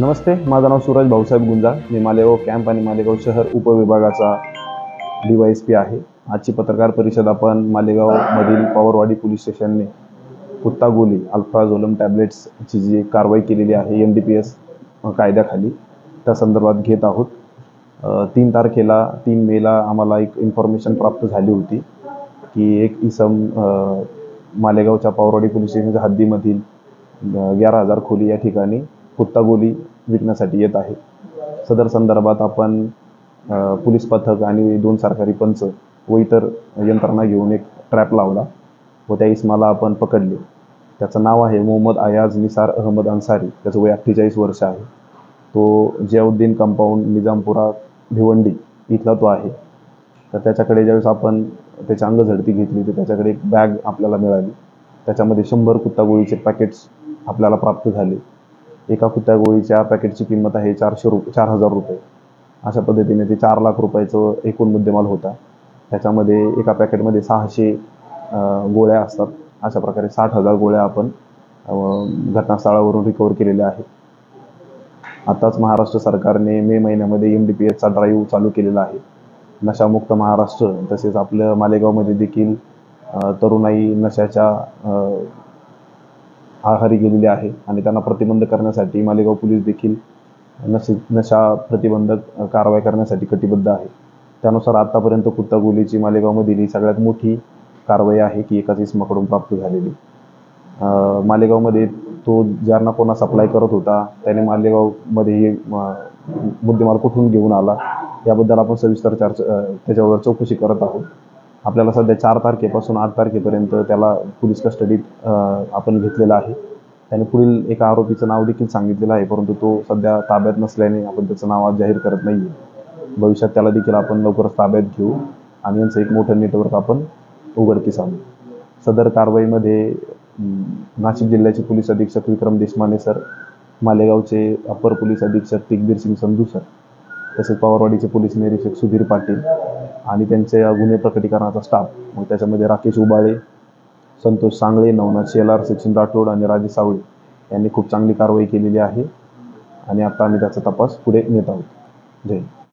नमस्ते माझं नाव सूरज भाऊसाहेब गुंजाळ. मी मालेगाव कॅम्प आणि मालेगाव शहर उपविभागाचा डी वाय एस पी आहे. आजची पत्रकार परिषद आपण मालेगावमधील पवारवाडी पोलीस स्टेशनने पुत्तागोली अल्फ्राझोलम टॅब्लेट्सची जी कारवाई केलेली आहे एन डी पी एस कायद्याखाली त्या संदर्भात घेत आहोत. तीन तारखेला तीन मेला आम्हाला एक इन्फॉर्मेशन प्राप्त झाली होती की एक इसम मालेगावच्या पावरवाडी पोलीस स्टेशनच्या हद्दीमधील ग्यारा हजार खोली या ठिकाणी कुत्ता विकण्यासाठी येत आहे. सदर संदर्भात आपण पोलीस पथक आणि दोन सरकारी पंच व इतर यंत्रणा घेऊन एक ट्रॅप लावला व त्या इसमाला आपण पकडले. त्याचं नाव आहे मोहम्मद अयाज निसार अहमद अन्सारी. त्याचं वय अठ्ठेचाळीस वर्ष आहे. तो जियाउद्दीन कंपाऊंड निजामपुरा भिवंडी इथला तो आहे. तर त्याच्याकडे ज्यावेळेस आपण त्याची अंगझडती घेतली तर त्याच्याकडे एक बॅग आपल्याला मिळाली. त्याच्यामध्ये शंभर कुत्तागोळीचे पॅकेट्स आपल्याला प्राप्त झाले. एका कुत्ता गोळीच्या पॅकेटची किंमत आहे चारशे रु चार हजार रुपये. अशा पद्धतीने ते चार लाख रुपयाचं एकूण मुद्देमाल होता. त्याच्यामध्ये एका पॅकेटमध्ये सहाशे गोळ्या असतात. अशा प्रकारे साठ हजार गोळ्या आपण घटनास्थळावरून रिकवर केलेल्या आहेत. आताच महाराष्ट्र सरकारने मे महिन्यामध्ये एम डी पी एसचा ड्राईव्ह चालू केलेला आहे. नशामुक्त महाराष्ट्र तसेच आपल्या मालेगावमध्ये देखील तरुणाई नशाच्या आहारी गेलेली आहे आणि त्यांना प्रतिबंध करण्यासाठी मालेगाव पोलीस देखील नशे नशा प्रतिबंधक कारवाई करण्यासाठी कटिबद्ध आहे. त्यानुसार आतापर्यंत कुत्ता गोलीची मालेगावमधील ही सगळ्यात मोठी कारवाई आहे की एकाच इसमाकडून प्राप्त झालेली. मालेगावमध्ये तो ज्यांना कोणा सप्लाय करत होता त्याने मालेगावमध्ये हे मुद्देमाल कुठून घेऊन आला याबद्दल आपण सविस्तर चर्चा त्याच्यावर चौकशी करत आहोत. आपल्याला सध्या चार तारखेपासून आठ तारखेपर्यंत त्याला पोलीस कस्टडीत आपण घेतलेला आहे. त्याने पुढील एका आरोपीचं नाव देखील सांगितलेलं आहे परंतु तो सध्या ताब्यात नसल्याने आपण त्याचं नाव आज जाहीर करत नाही भविष्यात त्याला देखील आपण लवकरच ताब्यात घेऊ आणि यांचं एक मोठं नेटवर्क आपण उघडकीस आणू. सदर कारवाईमध्ये नाशिक जिल्ह्याचे पोलीस अधीक्षक विक्रम देशमाने सर मालेगावचे अप्पर पोलीस अधीक्षक तिकबीर सिंग संधू सर तसेच पवारवाडीचे पोलीस निरीक्षक सुधीर पाटील आणि त्यांच्या गुन्हे प्रकटीकरणाचा स्टाफ मग त्याच्यामध्ये राकेश उबाळे संतोष सांगळे नवनाथ शेलार सचिन राठोड आणि राजे सावळे यांनी खूप चांगली कारवाई केलेली आहे. आणि आता आम्ही त्याचा तपास पुढे नेत आहोत. जय